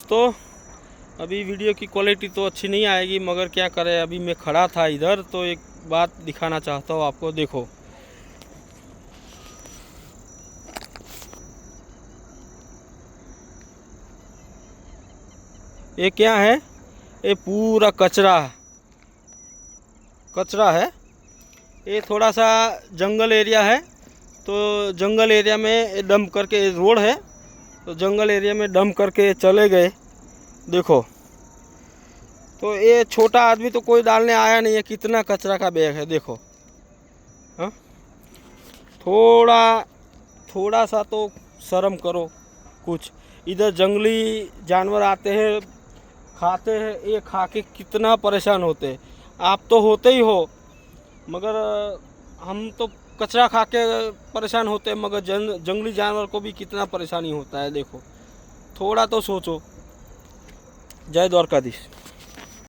तो अभी वीडियो की क्वालिटी तो अच्छी नहीं आएगी, मगर क्या करें, अभी मैं खड़ा था इधर तो एक बात दिखाना चाहता हूँ आपको, देखो। ये क्या है? ये पूरा कचरा। कचरा है? ये थोड़ा सा जंगल एरिया है तो जंगल एरिया में डंप करके रोड है। तो जंगल एरिया में डंप करके चले गए। देखो। तो ये छोटा आदमी तो कोई डालने आया नहीं है, कितना कचरा का बैग है, देखो। हाँ? थोड़ा थोड़ा सा तो शर्म करो, कुछ। इधर जंगली जानवर आते हैं, खाते हैं, ये खा के कितना परेशान होते आप तो होते ही हो, मगर हम तो कचरा खा के परेशान होते हैं, मगर जन जंगली जानवर को भी कितना परेशानी होता है, देखो। थोड़ा तो सोचो। जय द्वारकाधीश।